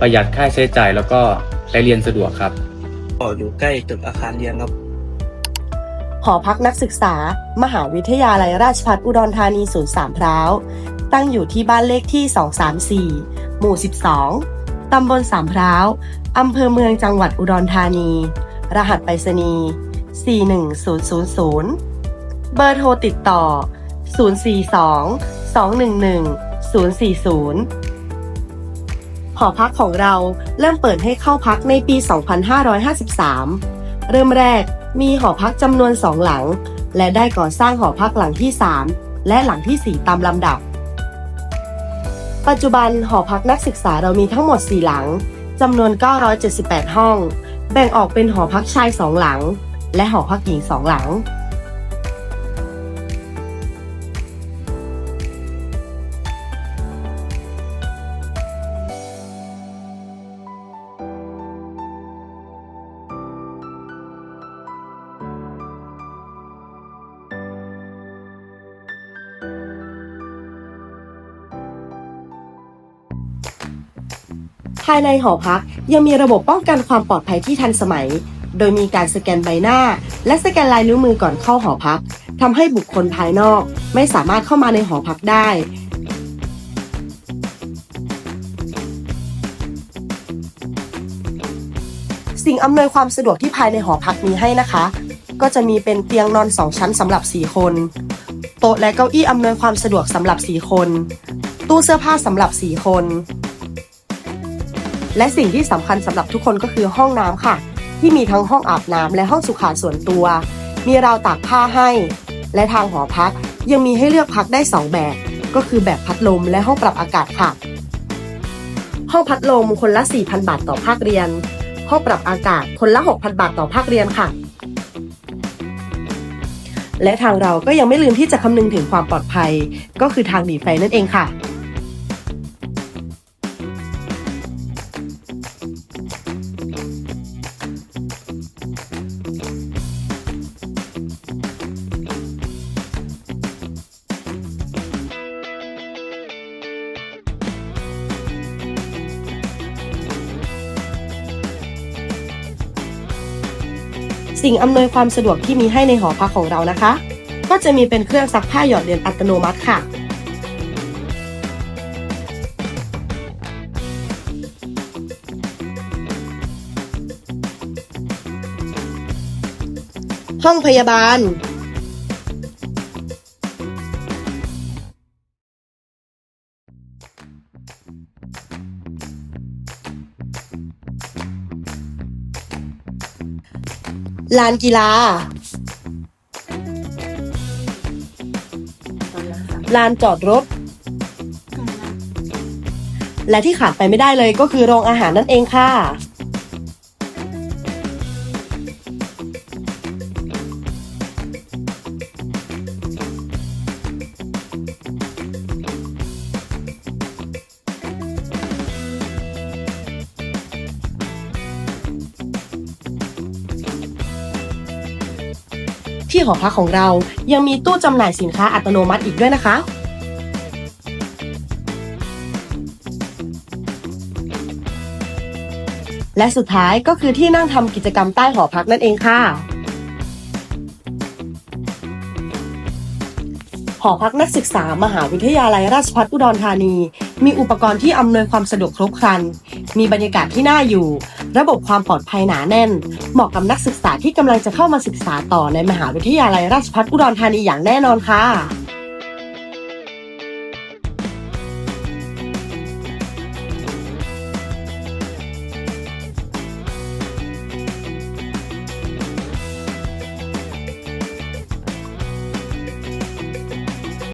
ประหยัดค่าใช้จ่ายแล้วก็ไปเรียนสะดวกครับ ก็อยู่ใกล้ตึกอาคารเรียนครับ หอพักนักศึกษา มหาวิทยาลัยราชภัฏอุดรธานีศูนย์สามพร้าว ตั้งอยู่ที่บ้านเลขที่ 234 หมู่ 12 ตำบลสามพร้าว อำเภอเมืองจังหวัดอุดรธานี รหัสไปรษณีย์ 41000 เบอร์โทรติดต่อ 042 211 040 หอพักของเราเริ่มเปิดให้เข้าพักในปี 2553 เริ่มแรกมีหอพักจำนวนสองหลัง และได้ก่อสร้างหอพักหลังที่ 3 และหลังที่ 4 ตามลำดับ ปัจจุบันหอพักนักศึกษาเรามีทั้งหมด 4 หลังจำนวน 978 ห้อง แบ่งออกเป็นหอพักชาย 2 หลัง และหอพักหญิง 2 หลัง ภายในหอพักยังมีระบบป้องกันความปลอดภัยที่ทันสมัย โดยมีการสแกนใบหน้า และสแกนลายนิ้วมือก่อนเข้าหอพักทำให้บุคคลภายนอก ไม่สามารถเข้ามาในหอพักได้สิ่งอำนวยความสะดวกที่ภายในหอพักมีให้นะคะ ก็จะมีเป็นเตียงนอน 2 ชั้นสำหรับ 4 คน โต๊ะและเก้าอี้อำนวยความสะดวกสำหรับ 4 คน ตู้เสื้อผ้าสำหรับ 4 คน และสิ่งที่สำคัญสำหรับทุกคนก็คือห้องน้ำค่ะ ที่มีทั้งห้องอาบน้ำและห้องสุขาส่วนตัว มีราวตากผ้าให้ และทางหอพักยังมีให้เลือกพักได้ 2 แบบ ก็คือแบบพัดลมและห้องปรับอากาศค่ะ ห้องพัดลมคนละ 4,000 บาทต่อภาคเรียน ห้องปรับอากาศคนละ 6,000 บาทต่อภาคเรียนค่ะ และทางเราก็ยังไม่ลืมที่จะคำนึงถึงความปลอดภัย ก็คือทางหนีไฟนั่นเองค่ะ สิ่งอำนวยความสะดวกที่มีให้ในหอพักของเรานะคะ ก็จะมีเป็นเครื่องซักผ้าหยอดเหรียญอัตโนมัติค่ะ ห้องพยาบาล ลานกีฬา ลานจอดรถ และที่ขาดไปไม่ได้เลยก็คือโรงอาหารนั่นเองค่ะ ที่หอพักของเรายังมีตู้จำหน่ายสินค้าอัตโนมัติอีกด้วยนะคะ และสุดท้ายก็คือที่นั่งทำกิจกรรมใต้หอพักนั่นเองค่ะ หอพักนักศึกษามหาวิทยาลัยราชภัฏอุดรธานี มีอุปกรณ์ที่อำนวยความสะดวกครบครัน มีบรรยากาศที่น่าอยู่ ระบบความปลอดภัยหนาแน่น เหมาะกับนักศึกษาที่กำลังจะเข้ามาศึกษาต่อในมหาวิทยาลัยราชภัฏอุดรธานีอย่างแน่นอนค่ะ